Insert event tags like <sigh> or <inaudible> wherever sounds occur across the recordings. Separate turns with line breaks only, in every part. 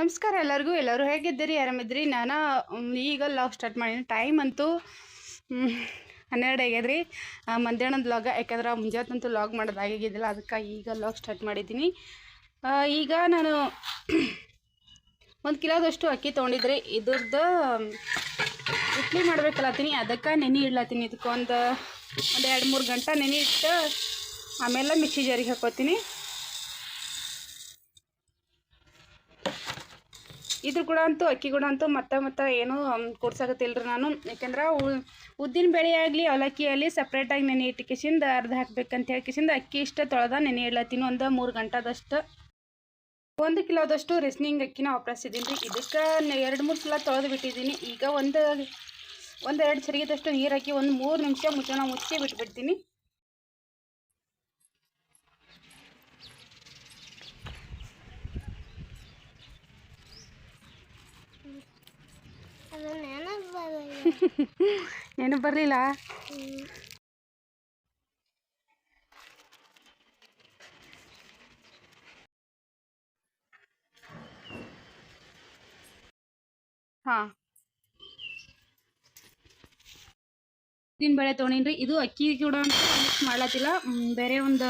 ನಮಸ್ಕಾರ ಎಲ್ಲರಿಗೂ. ಎಲ್ಲರೂ ಹೇಗಿದ್ದೀರಿ? ಆರಾಮಿದ್ರಿ ನಾನು ಈಗ ಲಾಗ್ ಸ್ಟಾರ್ಟ್ ಮಾಡೀನಿ. ಟೈಮ್ ಅಂತೂ ಹನ್ನೆರಡು ಆಗ್ಯದ್ರಿ. ಮಧ್ಯಾಹ್ನದ ಲಾಗ ಯಾಕಂದ್ರೆ ಮುಂಜಾತಂತೂ ಲಾಗ್ ಮಾಡೋದಾಗಿದ್ದಿಲ್ಲ ಅದಕ್ಕೆ ಈಗ ಲಾಗ್ ಸ್ಟಾರ್ಟ್ ಮಾಡಿದ್ದೀನಿ ಈಗ ನಾನು ಒಂದು ಕಿಲೋದಷ್ಟು ಅಕ್ಕಿ ತೊಗೊಂಡಿದ್ರಿ. ಇದ್ರದ್ದು ಇಡ್ಲಿ ಮಾಡ್ಬೇಕಲ್ಲತ್ತೀನಿ ಅದಕ್ಕೆ ನೆನೆ ಇಡ್ಲತ್ತೀನಿ. ಇದಕ್ಕೆ ಒಂದು ಒಂದು ಎರಡು ಮೂರು ಗಂಟೆ ನೆನೆ ಇಟ್ಟು ಆಮೇಲೆ ಮಿಕ್ಸಿ ಜಾರಿಗೆ ಹಾಕೋತೀನಿ. ಇದ್ರ ಕೂಡ ಅಂತೂ, ಅಕ್ಕಿ ಕೂಡ ಅಂತೂ ಮತ್ತೆ ಮತ್ತೆ ಏನು ಕೊಡ್ಸಕತ್ತಿಲ್ರಿ ನಾನು. ಯಾಕಂದ್ರೆ ಉದ್ದಿನ ಬೇಳೆ ಆಗಲಿ, ಅವಲಕ್ಕಿ ಆಗಲಿ ಸಪ್ರೇಟಾಗಿ ನೆನೆ ಇಟ್ಟು ಕಿಸಿಂದ ಅರ್ಧ ಹಾಕ್ಬೇಕಂತ ಹೇಳಿ ಕಿಸಿಂದ ಅಕ್ಕಿ ಇಷ್ಟ ತೊಳೆದ ನೆನೆ ಇಡ್ಲತ್ತೀನಿ. ಒಂದು ಮೂರು ಗಂಟೆದಷ್ಟು. ಒಂದು ಕಿಲೋದಷ್ಟು ರೆಸ್ನಿಂಗ್ ಅಕ್ಕಿನ ವಾಪರಿಸಿದ್ದೀನಿ ರೀ ಇದಕ್ಕೆ ಎರಡು ಮೂರು ಸಲ ತೊಳೆದು ಬಿಟ್ಟಿದ್ದೀನಿ. ಈಗ ಒಂದು ಒಂದೆರಡು ಎರಡು ಚರಿಗೆದಷ್ಟು ನೀರು ಹಾಕಿ ಒಂದು ಮೂರು ನಿಮಿಷ ಮುಚ್ಚಳ ಮುಚ್ಚಿ ಬಿಟ್ಬಿಡ್ತೀನಿ. <laughs> ಏನು ಬರಲಿಲ್ಲ? ಹಾಂ. ಉದ್ದಿನ ಬೇಳೆ ತೊಗೊಂಡಿನ್ರಿ. ಇದು ಅಕ್ಕಿ ಕೂಡ ಮಿಕ್ಸ್ ಮಾಡ್ಲತ್ತಿಲ್ಲ. ಬೇರೆ ಒಂದು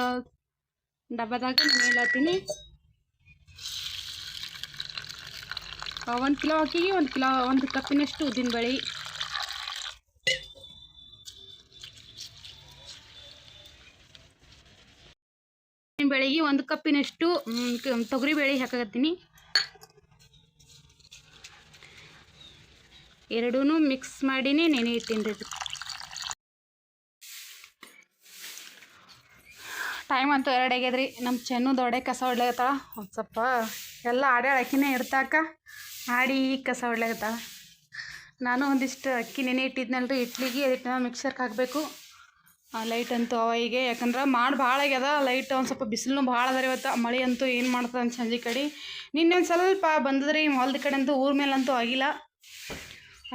ಡಬ್ಬದಾಗ ನೆನೆಯಲತ್ತೀನಿ ಒಂದು ಕಿಲೋ ಅಕ್ಕಿಗೆ ಒಂದು ಕಿಲೋ, ಒಂದು ಕಪ್ಪಿನಷ್ಟು ಉದ್ದಿನ ಬೇಳೆ. ಬೇಳೆಗೆ ಒಂದು ಕಪ್ಪಿನಷ್ಟು ತೊಗರಿಬೇಳೆ ಹಾಕಕತ್ತೀನಿ. ಎರಡೂ ಮಿಕ್ಸ್ ಮಾಡಿನೇ ನೆನೆ ಇಟ್ಟಿನಿ ಟೈಮ್ ಅಂತೂ ಎರಡು ಆಗ್ಯದ್ರಿ. ನಮ್ಮ ಚೆನ್ನು ದೊಡ್ಡ ಕಸ ಹೊಡ್ಲಾಗತ್ತಾಳ ಒಂದು ಸ್ವಲ್ಪ ಎಲ್ಲ ಆಡ್ಯಾಳ ಅಕ್ಕಿನೇ ಇಡ್ತಾಕ ಆಡಿ ಕಸ ಹೊಡ್ಲಾಗತ್ತಾಳ ನಾನು ಒಂದಿಷ್ಟು ಅಕ್ಕಿ ನೆನೆ ಇಟ್ಟಿದ್ನಲ್ರಿ. ಇಡ್ಲಿಗೆ, ಅದಕ್ಕೆ ಮಿಕ್ಸರ್ಗೆ ಹಾಕಬೇಕು. ಲೈಟ್ ಅಂತೂ ಅವ ಈಗ ಯಾಕಂದ್ರೆ ಮಾಡಿ ಭಾಳ ಆಗ್ಯದ ಲೈಟ್ ಒಂದು ಸ್ವಲ್ಪ ಬಿಸಿಲು ಭಾಳ ಅದ ರೀ ಇವತ್ತು ಮಳೆ ಅಂತೂ ಏನು ಮಾಡ್ತದೆ ಅಂತ ಸಂಜೆ ಕಡೆ. ನಿನ್ನೆ ಒಂದು ಸ್ವಲ್ಪ ಬಂದದ್ರಿ, ಹೊಲ್ದ ಕಡೆ ಅಂತೂ ಊರ ಅಂತೂ ಆಗಿಲ್ಲ.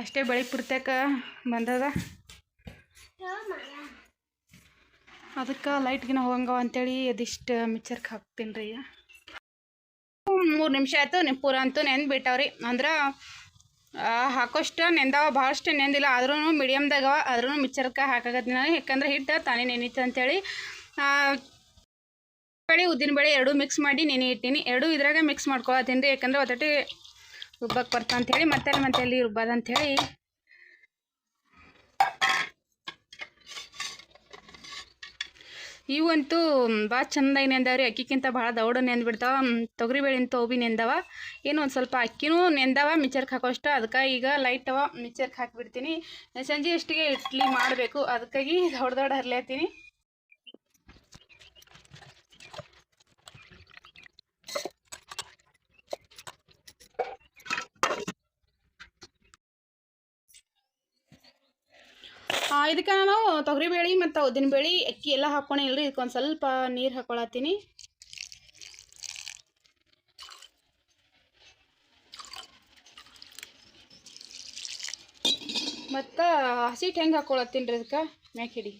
ಅಷ್ಟೇ ಬೆಳಗ್ಗೆ ಪುರ್ತಕ ಬಂದದ. ಅದಕ್ಕೆ ಲೈಟ್ಗಿನ ಹೋಗಂಗವ ಅಂತೇಳಿ ಅದಿಷ್ಟು ಮಿಕ್ಸರ್ಗೆ ಹಾಕ್ತೀನಿ ರೀ ಮೂರು ನಿಮಿಷ ಆಯ್ತು ನಿಮ್ಮ ಪೂರ ಅಂತೂ ನೆಂದು ಬಿಟ್ಟವ್ರಿ. ಅಂದ್ರೆ ಹಾಕೋಷ್ಟು ನೆಂದವ, ಭಾಳಷ್ಟು ನೆಂದಿಲ್ಲ. ಆದ್ರೂ ಮೀಡಿಯಮ್ದಾಗವ ಆದ್ರೂ ಮಿಕ್ಸರ್ಗೆ ಹಾಕಾಕತ್ತೀನಿ ನಾನು ಯಾಕಂದ್ರೆ ಹಿಟ್ಟು, ತಾನೇ ನೆನೀತು ಅಂತೇಳಿ. ಬೇಳೆ, ಉದ್ದಿನ ಬೇಳೆ ಎರಡೂ ಮಿಕ್ಸ್ ಮಾಡಿ ನೆನೆ ಇಟ್ಟೀನಿ. ಎರಡೂ ಇದ್ರಾಗ ಮಿಕ್ಸ್ ಮಾಡ್ಕೊಳತ್ತೀನಿ ರೀ ಯಾಕಂದ್ರೆ ಒತ್ತಟ್ಟಿ ರುಬ್ಬಕ್ಕೆ ಬರ್ತಾ ಅಂಥೇಳಿ ಮತ್ತೆ ಮತ್ತೆ ಅಲ್ಲಿ ರುಬ್ಬೋದು ಇವಂತೂ ಭಾಳ ಚಂದ ನೆಂದವ್ರಿ ಅಕ್ಕಿಕ್ಕಿಂತ ಭಾಳ ದೌಡ ನೆಂದ್ಬಿಡ್ತಾವ ಅಂತ ಭೀ ನೆಂದವ. ಏನು ಒಂದು ಸ್ವಲ್ಪ ಅಕ್ಕಿನೂ ನೆಂದವ ಮಿಕ್ಸರ್ಗೆ ಹಾಕೋಷ್ಟು ಅದಕ್ಕೆ ಈಗ ಲೈಟ್ ಅವ ಮಿಕ್ಸರ್ಗೆ ಹಾಕಿಬಿಡ್ತೀನಿ. ಸಂಜೆ ಅಷ್ಟಿಗೆ ಇಡ್ಲಿ ಮಾಡಬೇಕು. ಅದಕ್ಕಾಗಿ ದೊಡ್ಡ ದೊಡ್ಡ ಹರ್ಲೇತೀನಿ. ಇದಕ್ಕೆ ನಾನು ತೊಗರಿಬೇಳೆ ಮತ್ತು ಉದ್ದಿನ ಬೇಳೆ ಅಕ್ಕಿ ಎಲ್ಲ ಹಾಕ್ಕೊಂಡಿಲ್ರಿ ಇದಕ್ಕೆ ಒಂದು ಸ್ವಲ್ಪ ನೀರು ಹಾಕೊಳತ್ತೀನಿ. ಮತ್ತು ಹಸಿಟ್ಟು ಹೆಂಗೆ ಹಾಕ್ಕೊಳತ್ತೀನಿ ರೀ ಇದಕ್ಕೆ. ಮ್ಯಾಕ್ ಹಿಡಿ.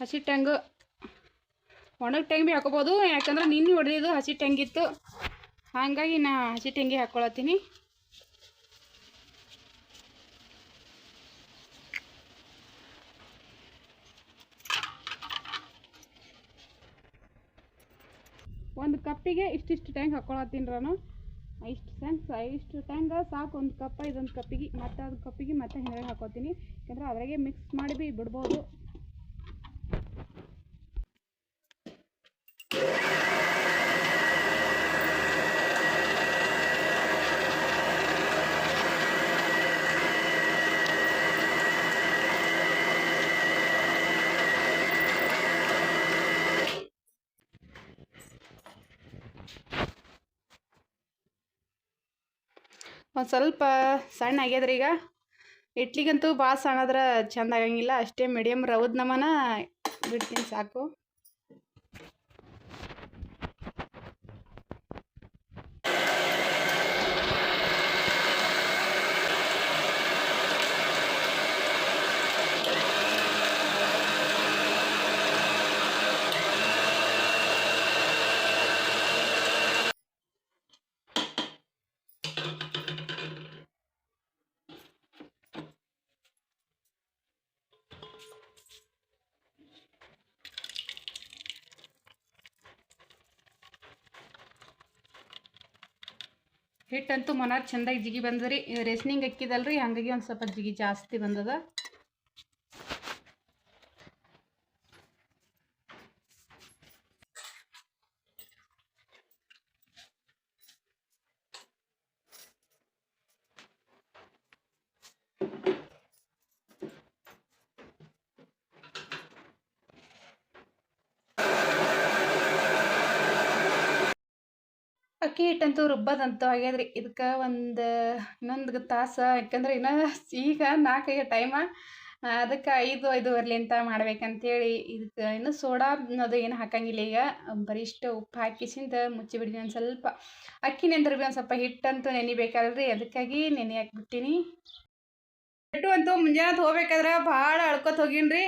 ಹಸಿಟ್ಟು ಹೆಂಗೆ ಒಣಗ ಟೆಂಗ್ ಭೀ ಹಾಕೋಬೋದು. ಯಾಕಂದ್ರೆ ನಿನ್ನೆ ಹೊಡೆದಿದ್ದು ಹಸಿ ಹೆಂಗಿತ್ತು ಹಾಗಾಗಿ ನಾ ಹಸಿ ಹೆಂಗೆ ಹಾಕ್ಕೊಳತ್ತೀನಿ ಒಂದು ಕಪ್ಪಿಗೆ ಇಷ್ಟಿಷ್ಟು ಟ್ಯಾಂಕ್ ಹಾಕ್ಕೊಳತ್ತೀನಿ ನಾನು ಇಷ್ಟು ಟ್ಯಾಂಕ್ ಇಷ್ಟು ಟ್ಯಾಂಕ್ ಸಾಕು, ಒಂದು ಕಪ್ಪ, ಇದೊಂದು ಕಪ್ಪಿಗೆ ಮತ್ತು ಅದು ಕಪ್ಪಿಗೆ ಮತ್ತೆ ಹಿಂದೆ ಹಾಕೋತೀನಿ. ಯಾಕಂದ್ರೆ ಅದ್ರಾಗೆ ಮಿಕ್ಸ್ ಮಾಡಿ ಭೀ ಬಿಡ್ಬೋದು. ಒಂದು ಸ್ವಲ್ಪ ಸಣ್ಣ ಆಗ್ಯದ್ರಿ ಈಗ. ಇಡ್ಲಿಗಂತೂ ಭಾಳ ಸಣ್ಣದ್ರೆ ಚಂದ ಆಗಂಗಿಲ್ಲ. ಅಷ್ಟೇ ಮೀಡಿಯಮ್ ರವದ ನಮನ ಬಿಡ್ತೀನಿ ಸಾಕು. ಹಿಟ್ಟಂತೂ ಮನಾರ್ ಚಂದಾಗಿ ಜಿಗಿ ಬಂದದ್ರಿ ರೇಸ್ನಿಂಗ್ ಅಕ್ಕಿದಲ್ರಿ ಹಾಗಾಗಿ ಒಂದು ಸ್ವಲ್ಪ ಜಿಗಿ ಜಾಸ್ತಿ ಬಂದದ. ಅಕ್ಕಿ ಹಿಟ್ಟಂತೂ ರುಬ್ಬದಂತೂ. ಆಗ್ಯದ್ರಿ ಇದಕ್ಕೆ ಒಂದು ಇನ್ನೊಂದು ತಾಸು, ಯಾಕಂದ್ರೆ ಇನ್ನೂ ಈಗ ನಾಲ್ಕೈದು ಟೈಮ ಅದಕ್ಕೆ ಐದು, ಐದೂವರೆಲಿ ಅಂತ ಮಾಡ್ಬೇಕಂತೇಳಿ ಇದಕ್ಕೆ ಇನ್ನು ಸೋಡಾ ಅದು ಏನು ಹಾಕಂಗಿಲ್ಲ ಈಗ. ಬರೀ ಇಷ್ಟು ಉಪ್ಪು ಹಾಕಿಸಿಂದ ಮುಚ್ಚಿಬಿಡ್ತೀನಿ ಒಂದು ಸ್ವಲ್ಪ. ಅಕ್ಕಿ ನೆಂದ್ರೆ ಒಂದು ಸ್ವಲ್ಪ ಹಿಟ್ಟಂತೂ ನೆನಿಬೇಕಲ್ರಿ, ಅದಕ್ಕಾಗಿ ನೆನೆ ಹಾಕ್ಬಿಟ್ಟಿನಿ ಹಿಟ್ಟು ಅಂತೂ ಮುಂಜಾನೆ ಹೋಗ್ಬೇಕಾದ್ರೆ ಭಾಳ ಅಳ್ಕೊತ ಹೋಗಿನ್ರಿ.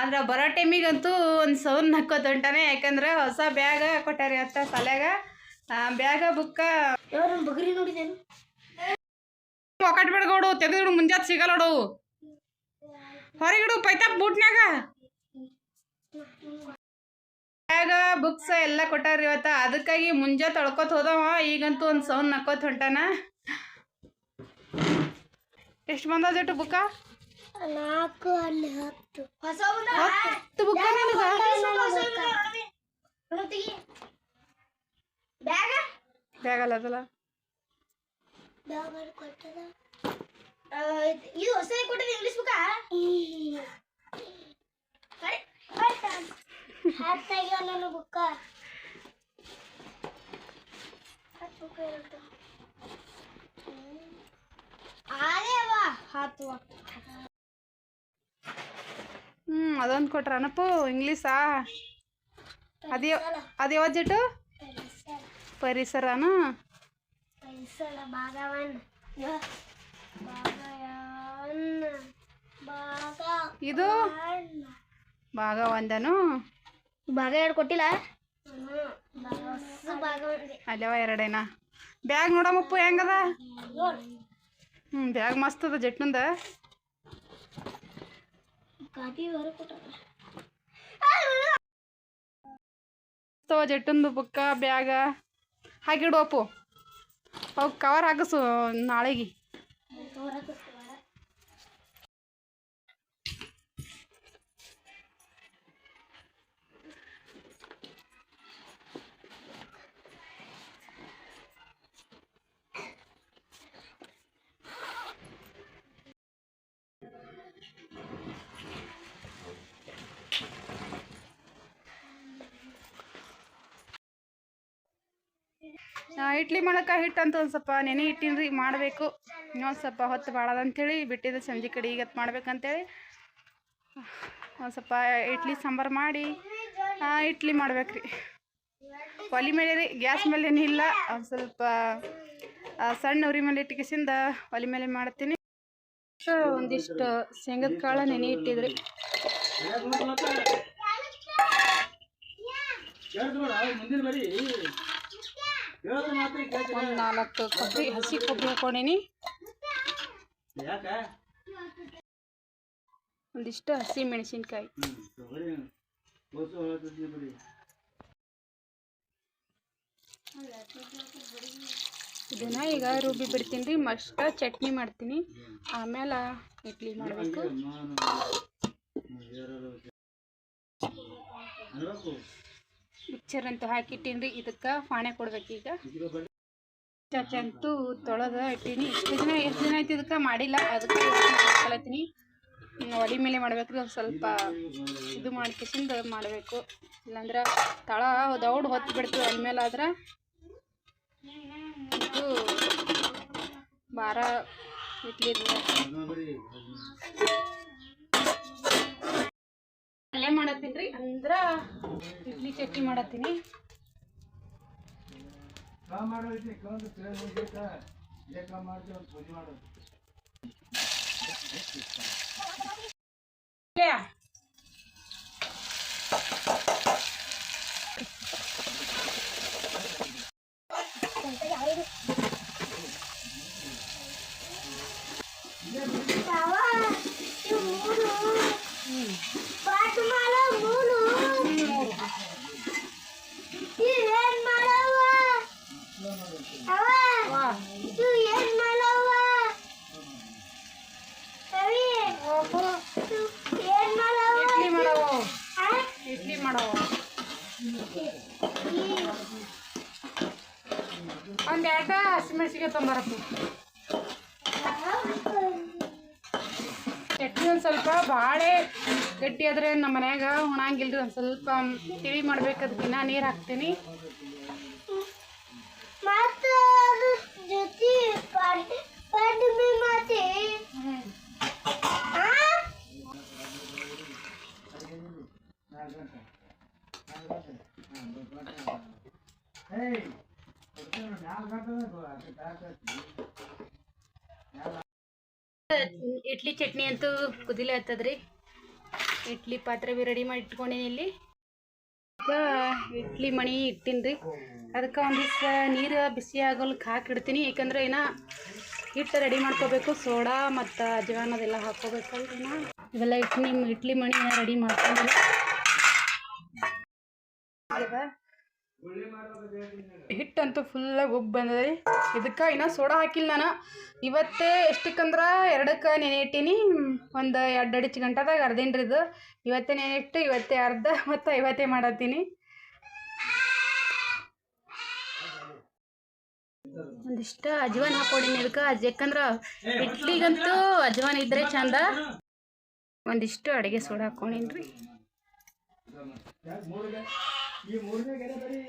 ಆದ್ರೆ ಬರೋ ಟೈಮಿಗಂತೂ ಒಂದು ಸೌನ್ ಹಾಕೋತ ಹೊಂಟಾನೆ ಯಾಕಂದ್ರೆ ಹೊಸ ಬ್ಯಾಗ ಕೊಟ್ಟಾರಿ ಅತ್ತ ಸಾಲ್ಯಾಗ ಬ್ಯಾಗ ಬುಕ್ಕ.
ಯಾರು ಬಗರಿ ನೋಡಿದೇನು
ಒಕ್ಕಟ್ ಬಿಡ್ಗೋಡು ತೆಗೆದಿಡು ಮುಂಜಾತ್ ಸಿಗಲ್ಲೋಡು ಹೊರಗಿಡು ಪೈತಾಪ್ ಬೂಟ್ನ್ಯಾಗ. ಬ್ಯಾಗ ಬುಕ್ಸ್ ಎಲ್ಲ ಕೊಟ್ಟಾರ ಇವತ್ತ. ಅದಕ್ಕಾಗಿ ಮುಂಜಾತ್ ಅಳ್ಕೊತ ಹೋದವ. ಈಗಂತೂ ಒಂದು ಸೌಂಡ್ ನಕ್ಕೋತ ಹೊಂಟಾನ. ಎಷ್ಟು ಬಂದ ಜಟ್ಟು ಬುಕ್ಕ?
ನಾಲ್ಕು ಅಲ್ಲಿ ಹತ್ತು. ಹೊಸ
ಹತ್ತು ಬುಕ್ಕ. ನಿನಗ
ಬ್ಯಾಗ್
ಅಲ್ಲ ಅದಲ್ಲ
ಬ್ಯಾಗ್ ಕೊಟ್ಟದ ಇದು ಹೊಸ ಕೊಟ್ಟದ ಇಂಗ್ಲಿಷ್ ಬುಕ್ಕ ಹತ್ತಾಗ್ಯ ನನ್ನ ಬುಕ್ಕ ಹತ್ತು ಬುಕ್ಕ ಇರುತ್ತೆ ಆದೇವ ಹತ್ತು
ಹ್ಞೂ ಅದೊಂದು ಕೊಟ್ರ ಅನಪ್ಪು ಇಂಗ್ಲೀಷಾ ಅದೇ ಅದು ಯಾವ್ದು ಜಟ್ಟು ಪರಿಸರನ?
ಪರಿಸರ ಭಾಗವನ್. ಭಾಗವನ್ ಭಾಗ
ಇದು? ಭಾಗ ಒಂದನು
ಭಾಗ ಎರಡು ಕೊಟ್ಟಿಲ್ಲ?
ಅಲ್ಲವ ಎರಡೇನಾ? ಬ್ಯಾಗ್ ನೋಡಮ್ಮಪ್ಪು ಹೆಂಗದ? ಹ್ಞೂ ಬ್ಯಾಗ್ ಮಸ್ತ್ ಅದ ಜಟ್ನಂದ. ಜಟ್ಟಂದು ಬುಕ್ಕ ಬ್ಯಾಗ. ಹಾಕಿಡು ಅಪ್ಪು. ಅವು ಕವರ್ ಹಾಕಸು ನಾಳೆಗೆ. ಇಡ್ಲಿ ಮಾಡಕ್ಕೆ ಹಿಟ್ಟು ಅಂತ ಒಂದು ಸ್ವಲ್ಪ ನೆನೆ ಇಟ್ಟಿನ್ರಿ ಮಾಡಬೇಕು. ಇನ್ನೊಂದು ಸ್ವಲ್ಪ ಹೊತ್ತು ಭಾಳ ಅಂಥೇಳಿ ಬಿಟ್ಟಿದ್ದೆ ಸಂಜೆ ಕಡೆ ಈಗತ್ತು ಮಾಡ್ಬೇಕಂತೇಳಿ. ಒಂದು ಸ್ವಲ್ಪ ಇಡ್ಲಿ ಸಾಂಬಾರು ಮಾಡಿ ಇಡ್ಲಿ ಮಾಡ್ಬೇಕ್ರಿ ಒಲೆ ಮೇಲೆ ರೀ, ಗ್ಯಾಸ್ ಮೇಲೆ ಏನಿಲ್ಲ ಒಂದು ಸ್ವಲ್ಪ ಸಣ್ಣ ಉರಿ ಮೇಲೆ ಇಟ್ಕಿಸಿಂದ ಒಲೆ ಮೇಲೆ ಮಾಡ್ತೀನಿ. ಒಂದಿಷ್ಟು ಶೇಂಗದ ಕಾಳು ನೆನೆ ಇಟ್ಟಿದ್ರಿ. ಒಂದು ನಾಲ್ಕು ಕೊಬ್ಬರಿ, ಹಸಿ ಕೊಬ್ಬರಿ ಹಾಕೊಂಡೀನಿ.
ಯಾಕ
ಒಂದಿಷ್ಟು ಹಸಿ ಮೆಣಸಿನ್ಕಾಯಿ.
ಬರೀ ಹೊಸ ಹೇಳ್ತಿದ್ನಿ ಬರೀ
ಇದನ್ನ ಈಗ ರುಬ್ಬಿ ಬಿಡ್ತೀನಿ. ರೀ ಮಸ್ತ ಚಟ್ನಿ ಮಾಡ್ತೀನಿ. ಆಮೇಲೆ ಇಡ್ಲಿ ಮಾಡಬೇಕು.
ಅನ್ಬೇಕು
ಮಿಕ್ಸರ್ ಅಂತೂ ಹಾಕಿಟ್ಟಿನಿ ರೀ ಇದಕ್ಕೆ ಫಾಣೆ ಕೊಡ್ಬೇಕೀಗ ಚಂತೂ ತೊಳೆದ ಇಟ್ಟೀನಿ. ಇಷ್ಟು ದಿನ ಎಷ್ಟು ದಿನ ಆಯ್ತು ಇದಕ್ಕೆ ಮಾಡಿಲ್ಲ. ಅದಕ್ಕೆ ಕಲತೀನಿ. ಒಲೆ ಮೇಲೆ ಮಾಡ್ಬೇಕ್ರಿ. ಸ್ವಲ್ಪ ಇದು ಮಾಡ್ಕಿಸಿಂದ ಮಾಡಬೇಕು. ಇಲ್ಲಾಂದ್ರೆ ತಳ ದೌಡ್ ಹೊತ್ತು ಬಿಡ್ತೀವಿ ಒಲೆ ಮೇಲೆ ಆದ್ರೆ ಇದು ಭಾರ ಇಡ್ಲಿ ಅಲ್ಲೇ ಮಾಡತ್ತೀನಿ ರೀ. ಅಂದ್ರ ಇಡ್ಲಿ ಚಟ್ನಿ ಮಾಡತ್ತೀನಿ.
ಮಾಡ್ತೀವಿ ಒಂದು ಪೂಜೆ ಮಾಡೋದು
ಇಲ್ಲೇ.
ಪಾಠ ಮಾಡ ಮೂರು ಇವೇನ್ ಮಾಡವ ಅವ
ವಾ ಇಡ್ಲಿ ಮಾಡೋ ಒಂದು ಎರಡು ಹಸಿಮೆಣ್ಸಿಗೆ ತಂಬಾರಪ್ಪ ಚಟ್ನಿ ಒಂದು ಸ್ವಲ್ಪ ಬಾಳೆ ಗಟ್ಟಿ ಆದರೆ ನಮ್ಮ ಮನ್ಯಾಗ ಉಣಂಗಿಲ್ರಿ ಒಂದು ಸ್ವಲ್ಪ ತಿಳಿ ಮಾಡ್ಬೇಕಾದ ದಿನ ನೀರು ಹಾಕ್ತೀನಿ.
ಮತ್ತೆ
ಇಡ್ಲಿ ಚಟ್ನಿ ಅಂತೂ ಕುದಿಲೆ ಹತ್ತದ್ರಿ. ಇಡ್ಲಿ ಪಾತ್ರೆ ಬಿ ರೆಡಿ ಮಾಡಿ ಇಟ್ಕೊಂಡಿನಿ ಇಲ್ಲಿ. ಇಡ್ಲಿ ಮಣಿ ಇಟ್ಟಿನ್ರಿ. ಅದಕ್ಕೆ ಒಂದಿವ್ಸ ನೀರು ಬಿಸಿ ಆಗೋಲ್ಕೆ ಹಾಕಿಡ್ತೀನಿ. ಯಾಕಂದ್ರೆ ಏನ ಹಿಟ್ಟು ರೆಡಿ ಮಾಡ್ಕೋಬೇಕು. ಸೋಡಾ ಮತ್ತು ಅಜವಾನ ಅದೆಲ್ಲ ಹಾಕೋಬೇಕು ಇವೆಲ್ಲ ಇಟ್ಲಿ ಇಡ್ಲಿ ಮಣಿ ರೆಡಿ ಮಾಡ್ಕೊಂಡಿಲ್ಲ ಹಿಟ್ಟಂತೂ ಫುಲ್ಲಾಗಿ ಉಬ್ಬು ಬಂದದ್ರಿ ಇದಕ್ಕೆ ಇನ್ನೂ ಸೋಡಾ ಹಾಕಿಲ್ಲ ನಾನು. ಇವತ್ತೇ ಎಷ್ಟಕ್ಕಂದ್ರೆ ಎರಡಕ್ಕೆ ನೆನೆ ಇಟ್ಟೀನಿ. ಒಂದು ಎರಡು ಅಡಿಚ್ ಗಂಟೆದಾಗ ಅರ್ಧೇನು ರೀ ಇದು. ಇವತ್ತೇ ನೆನೆ ಇಟ್ಟು ಇವತ್ತೇ ಅರ್ಧ ಮತ್ತು ಇವತ್ತೇ ಮಾಡತ್ತೀನಿ. ಒಂದಿಷ್ಟು ಅಜ್ವಾನ್ ಹಾಕೊಡಿನಿ ಇದಕ್ಕೆ. ಅಜ್ ಯಾಕಂದ್ರೆ ಇಡ್ಲಿಗಂತೂ ಅಜ್ವಾನ್ ಇದ್ರೆ ಚಂದ. ಒಂದಿಷ್ಟು ಅಡುಗೆ ಸೋಡಾ ಹಾಕೊಂಡಿನ್ರಿ. ರೀ
ಈ ಮೂರನೇ ಗೆರೆ ಬರೀ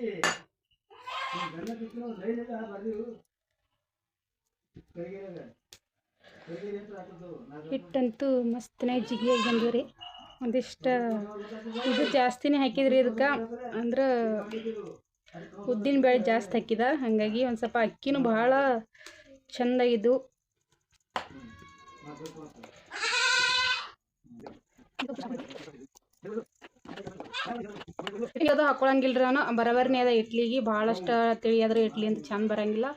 ಗಂಡ ಬರ್ದಿವು ನಾಲ್ಕು
ಹಿಟ್ಟಂತೂ ಮಸ್ತ್ ಜಿಗಿಯಾಗಿ ಬಂದ್ವು ರೀ ಒಂದಿಷ್ಟು ಇದು ಜಾಸ್ತಿನೇ ಹಾಕಿದ್ರಿ ಇದಕ್ಕೆ. ಅಂದ್ರೆ ಉದ್ದಿನ ಬೇಳೆ ಜಾಸ್ತಿ ಹಾಕಿದ. ಹಾಗಾಗಿ ಒಂದು ಸ್ವಲ್ಪ ಅಕ್ಕಿನೂ ಭಾಳ ಚೆಂದಾಗಿದ್ದು ಅದು ಹಾಕೊಳಂಗಿಲ್ರಿ ನಾನು ಬರಬರ್ನಿ ಅದ ಇಡ್ಲಿಗೆ. ಭಾಳಷ್ಟು ತಿಳಿಯಾದ್ರೆ ಇಡ್ಲಿ ಅಂತ ಚಂದ ಬರಂಗಿಲ್ಲ.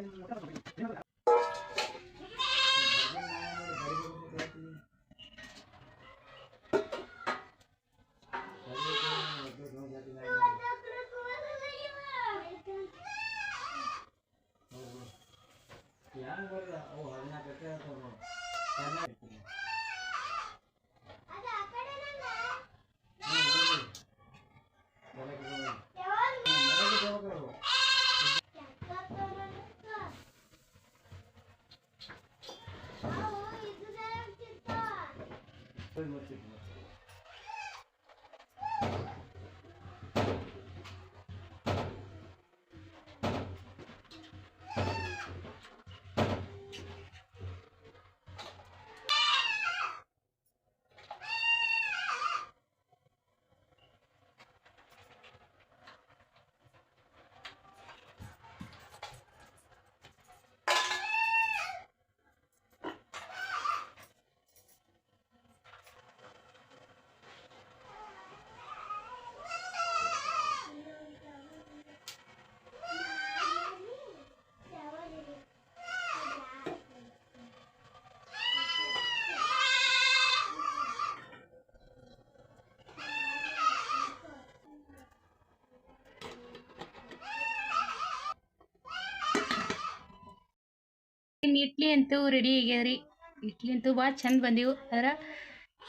Thank you. ಇನ್ನು ಇಡ್ಲಿ ಅಂತೂ ರೆಡಿ ಆಗ್ಯಾದ್ರಿ ಇಡ್ಲಿ ಅಂತೂ ಭಾಳ ಚಂದ ಬಂದಿವು. ಆದ್ರೆ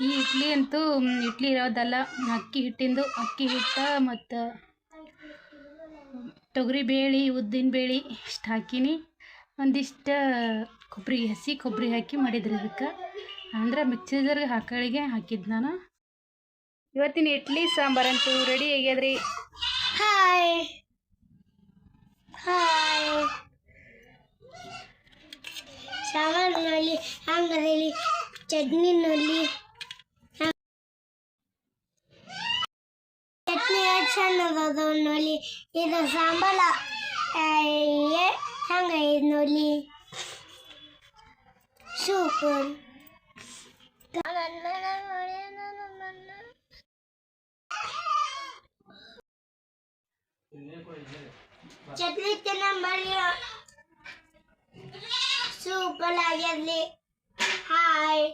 ಈ ಇಡ್ಲಿ ಅಂತೂ ಇಡ್ಲಿ ಇರೋದಲ್ಲ, ಅಕ್ಕಿ ಹಿಟ್ಟಿಂದು. ಅಕ್ಕಿ ಹಿಟ್ಟು ಮತ್ತು ತೊಗರಿ ಬೇಳೆ, ಉದ್ದಿನ ಬೇಳೆ ಇಷ್ಟು ಹಾಕಿನಿ. ಒಂದಿಷ್ಟು ಕೊಬ್ಬರಿ ಹಸಿ ಕೊಬ್ಬರಿ ಹಾಕಿ ಮಾಡಿದ್ರಿ ಅದಕ್ಕೆ. ಅಂದ್ರೆ ಮಿಕ್ಸಿದರ್ಗೆ ಹಾಕಳಿಗೆ ಹಾಕಿದ್ದು ನಾನು. ಇವತ್ತಿನ ಇಡ್ಲಿ ಸಾಂಬಾರಂತೂ ರೆಡಿ ಆಗ್ಯದ್ರಿ.
ಹಾಯ್ ಹಾಯ್ ಸಾಂಬಾರಿನಲ್ಲಿ ಹಂಗದಲ್ಲಿ ಚಟ್ನಿನಲ್ಲಿ. ಚಟ್ನಿ ಅದ ನೋಡಿ ಇದು ಸಾಂಬಾರ ಹಂಗ ಇದು ನೋಡಿ ಸೂಪರ್. ಚಟ್ಲಿ ತಿನ್ನಂಬಳಿ super lively. Hi.